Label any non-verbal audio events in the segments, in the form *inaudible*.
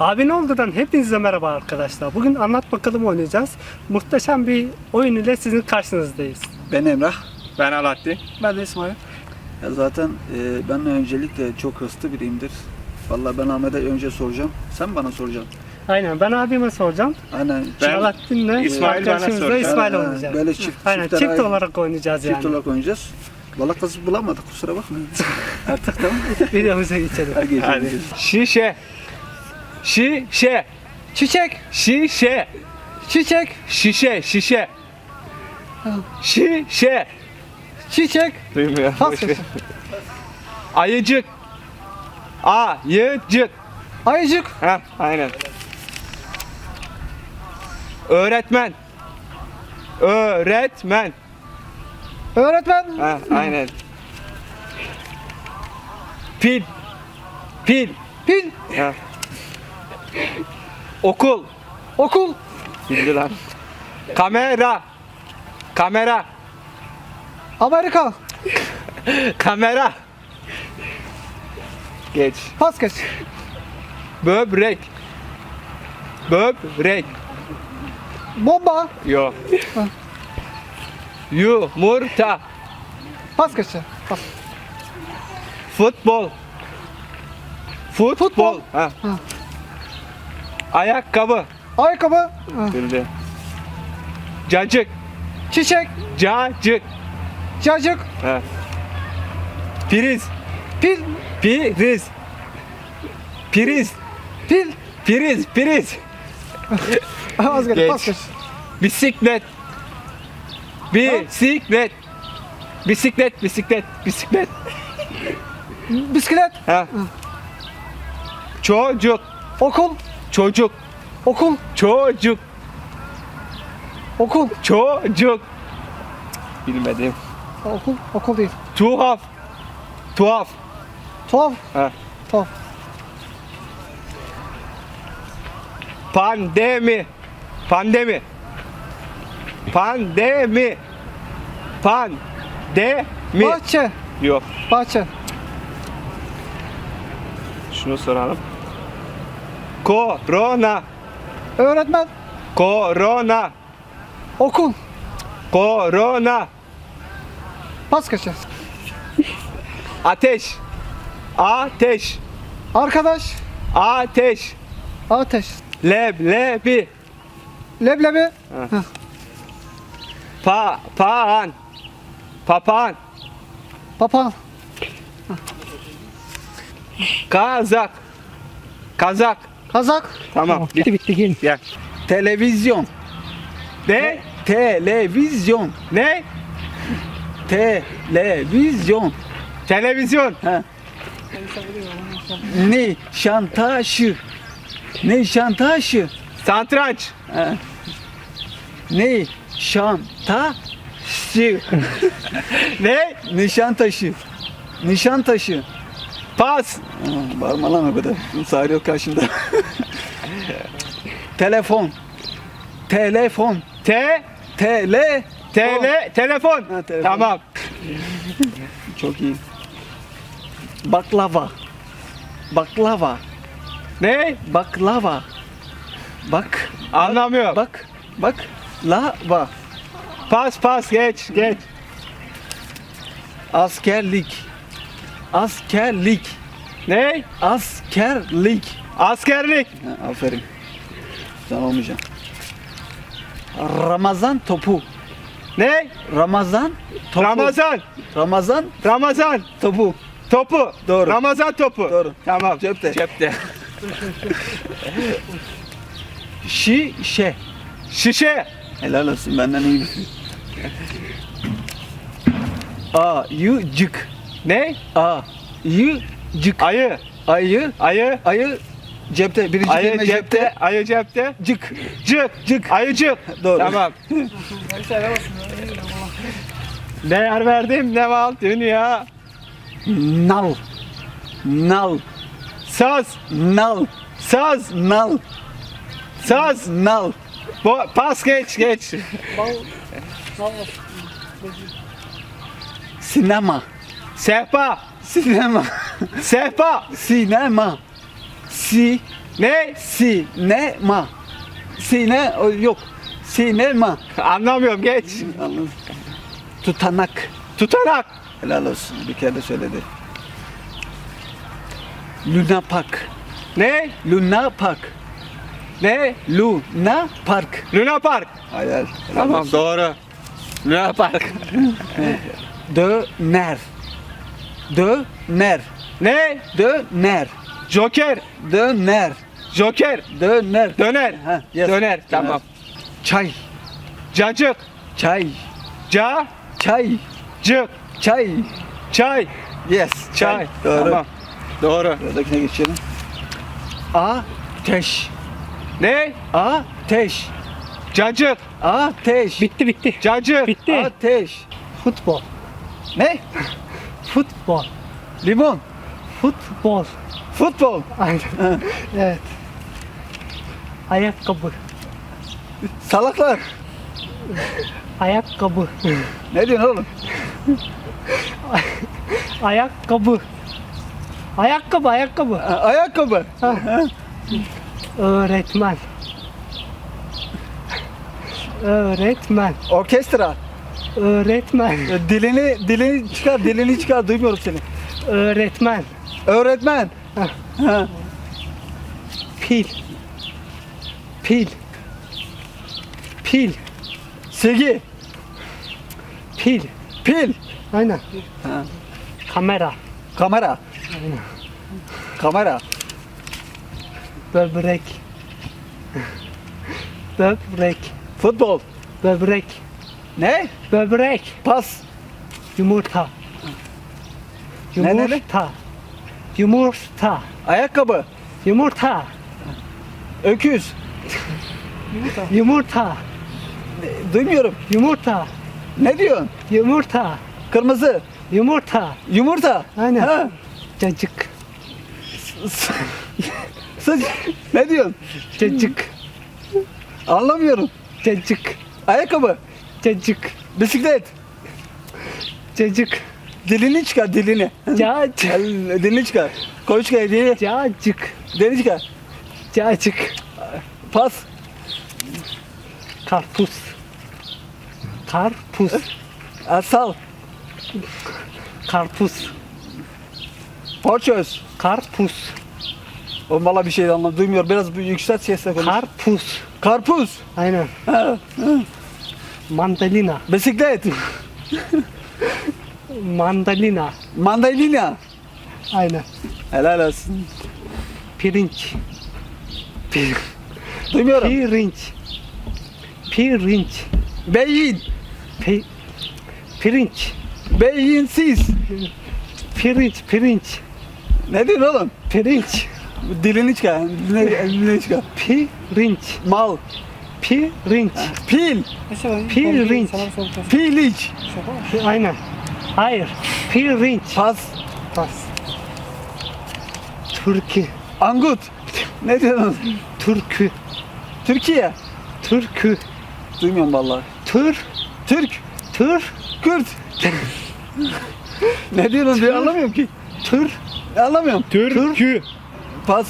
Abi ne oldu'dan hepinize merhaba arkadaşlar. Bugün anlat bakalım oynayacağız. Muhteşem bir oyun ile sizin karşınızdayız. Ben Emrah. Ben Alaaddin. Ben de İsmail. Ya zaten e, ben öncelikle çok hırslı biriyimdir. Vallahi ben Ahmet'e önce soracağım. Sen bana soracaksın. Aynen ben abime soracağım. Aynen. Ben- Alaaddin'le İsmail bana soracak. İsmail Ha, oynayacağız. böyle çift- Aynen çift ait- olarak oynayacağız Çift yani. olarak oynayacağız. Balık kızı bulamadık kusura bakma. *laughs* Artık tamam. *laughs* Videomuza geçelim. Hadi geçelim. Hadi. Şişe. Şişe. Çiçek. Şişe. Çiçek. Şişe. Şişe. Şişe. Çiçek. Duymuyor. boş ver. Ayıcık. Ayıcık. Ayıcık. Ha, aynen. Öğretmen. Öğretmen. Öğretmen. Ha, aynen. Pil. Pil. Pil. Ha. Okul. Okul. Bildi lan. Kamera. Kamera. Amerika. Kamera. Geç. Pas geç. Böbrek. Böbrek. Bomba. Yo. Yumurta. Pas geç. Pas. Futbol. Futbol. Futbol. Ha. Ha. Ayakkabı. Ayakkabı. Bildi. Cacık. Çiçek. Cacık. Cacık. Ha. Priz. Pil. Priz. Priz. Pil. Priz. Priz. *laughs* Az geç. Geç. Pas geç. Bisiklet. Bisiklet. Bisiklet, bisiklet, bisiklet. Bisiklet. Ha. Çocuk, Okul. Çocuk, Okul. çocuk, Okul. çocuk. Bilmedim. Okul. Okul değil. Tuhaf. Tuhaf. Tuhaf. Ha. Tuhaf. Pandemi. Pandemi. Pandemi. Pandemi. Bahçe. Yok. Bahçe. Şunu soralım. Korona. Öğretmen. Korona. Okul. Korona. Pas geç. Ateş. Ateş. Arkadaş. Ateş. Ateş. Leblebi. Leblebi. Pa paan. Papağan. Papağan. Kazak. Kazak. Kazak. Tamam. Bitti bitti gel. Gel. Televizyon. Ne? Televizyon. Ne? Televizyon. Televizyon. Ha. Ne şantaşı. Ne şantaşı. Satranç. Ha. Ne şantaşı. Ne? Nişantaşı. Nişantaşı. Pas. Bağırma lan o kadar. Sahil yok karşımda. *laughs* Telefon. Telefon. T. Tele. Tele. Telefon. Ha, telefon. Tamam. *laughs* Çok iyi. Baklava. Baklava. Ne? Baklava. Bak. Anlamıyorum. Bak. Bak. Lava. Pas pas geç geç. Askerlik. Askerlik. Ne? Askerlik. Askerlik. Ha, aferin. Sen olmayacaksın. Ramazan topu. Ne? Ramazan topu. Ramazan. Ramazan Ramazan. topu. Topu. Doğru. Ramazan topu. Doğru. Tamam. Cepte. Cepte. *laughs* Şişe. Şişe. Helal olsun benden iyi bir Ayıcık. Ne? Ayıcık. Ayı. Ayı. Ayı. Ayı cepte. Birinci Ayı kelime cepte. cepte. Ayı cepte. Cık. Cık. Cık. Ayıcık. Doğru. Tamam. ne yer verdim ne mal dünya. Nal. Nal. Saz. Nal. Saz. Nal. Saz. Nal. Bo pas geç geç. Sinema. Sehpa. Sinema. Sehpa. Sinema. Si. Ne? Sinema. Sine yok. Sinema. Anlamıyorum geç. Tutanak. Tutanak. Helal olsun. Bir kere söyledi. Luna Park. Ne? Luna Park. Ne? Luna Park. Luna Park. Hayal. helal Tamam olsun. doğru. Luna Park. Döner. Döner. ne? Döner. Joker. Döner. Joker. Döner. Döner. Ha, yes. Döner. Tamam. Çay. Cacık. Çay. Ca. Çay. Cık. Çay. Çay. Yes. Çay. Doğru. Tamam. Doğru. Sıradakine geçelim. Ateş. Ne? Ateş. Cacık. Ateş. Bitti bitti. Cacık. Bitti. Ateş. Futbol. Ne? Futbol. Limon. Futbol. Futbol. Aynen. Ha. evet. Ayakkabı. Salaklar. Ayakkabı. Ne diyorsun oğlum? Ayakkabı. Ayakkabı, ayakkabı. Ha, Ayakkabı. Öğretmen. Öğretmen. Orkestra. Öğretmen. E, Dilini dilini çıkar, dilini çıkar. Duymuyorum seni. Öğretmen. Öğretmen. Ha. Ha. Pil. Pil. Pil. Silgi. Pil. Pil. Aynen. Ha. Kamera. Kamera. Kamera. Böbrek. Böbrek. Futbol. Böbrek. Ne? Böbrek. Pas. Yumurta. Ne dedi? Yumurta. Yumurta. Ayakkabı. Yumurta. Öküz. Yumurta. E, Duymuyorum. Yumurta. Ne diyorsun? Yumurta. Kırmızı. Yumurta. Yumurta. Aynen. Ha. Cacık. Sıç. ne diyorsun? Cacık. Anlamıyorum. Cacık. Ayakkabı. Cacık. Bisiklet. Cacık. Dilini çıkar dilini. Cacık. Dilini çıkar. Koy çıkar dilini. Cacık. Dilini çıkar. Cacık. Pas. Karpuz. Karpuz. Asal. Karpuz. Porçöz. Karpuz. O valla bir şey anlam duymuyor. Biraz bir yükselt sesle konuş. Karpuz. Karpuz. Aynen. Ha. Mandalina. Bisiklet. *laughs* Mandalina. Mandalina. Aynen. Helal olsun. Pirinç. Duymuyorum. Pirinç. Pirinç. Beyin. Pi, pirinç. Beyinsiz. Pirinç. Pirinç. Ne diyorsun oğlum? Pirinç. Dilini çıkar. Dilini, dilini çıkar. Pirinç. Mal. Pirinç. Pil. Pirinç. Piliç. Aynen. Hayır. Pirinç. Pas. Pas. Türkü. Angut. Ne diyorsun? Türkü. Türkiye. Türkü. Duymuyorum vallahi. Tür. Türk. Tür. Kürt. ne diyorsun? Ben anlamıyorum ki. Tür. Anlamıyorum. Türkü. Pas.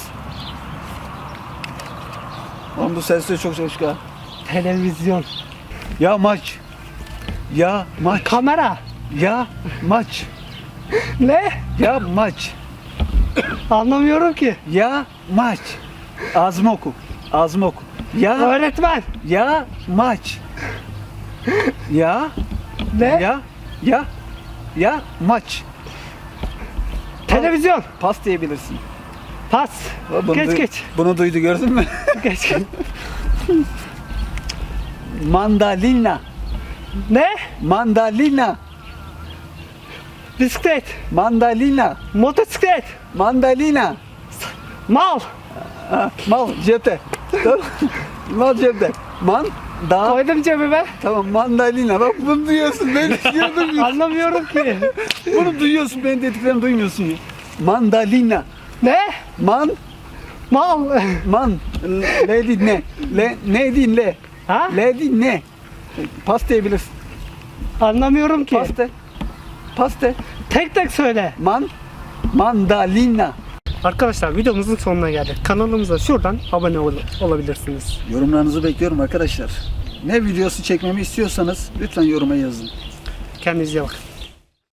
Oğlum bu sesleri çok çıkar. Televizyon. Ya maç. Ya maç. Kamera. Ya maç. Ne? Ya maç. Anlamıyorum ki. Ya maç. Ağzımı oku. Ağzımı oku. Ya Öğretmen. ya maç. Ya Ne? ya ya ya maç. Televizyon. Pas diyebilirsin. Pas. Bunu geç geç. Bunu duydu gördün mü? *laughs* Geç geç. Mandalina. Ne? Mandalina. Bisiklet. Mandalina. Motosiklet. Mandalina. Mal. Ha, mal cepte. Tamam. mal cepte. Man da Koydum cebime. tamam mandalina. Bak bunu duyuyorsun. Ben diyordum. *laughs* Anlamıyorum ki. bunu duyuyorsun. Ben dediklerimi duymuyorsun ya. Mandalina. Ne? Man Mal. man ledi ne? Le neydi le? Ha? Ledi ne? Pas diyebilirsin. Anlamıyorum ki. Pas de. Pas de. Tek tek söyle. Man mandalina. Arkadaşlar videomuzun sonuna geldik. Kanalımıza şuradan abone ol- olabilirsiniz. Yorumlarınızı bekliyorum arkadaşlar. Ne videosu çekmemi istiyorsanız lütfen yoruma yazın. Kendinize bakın.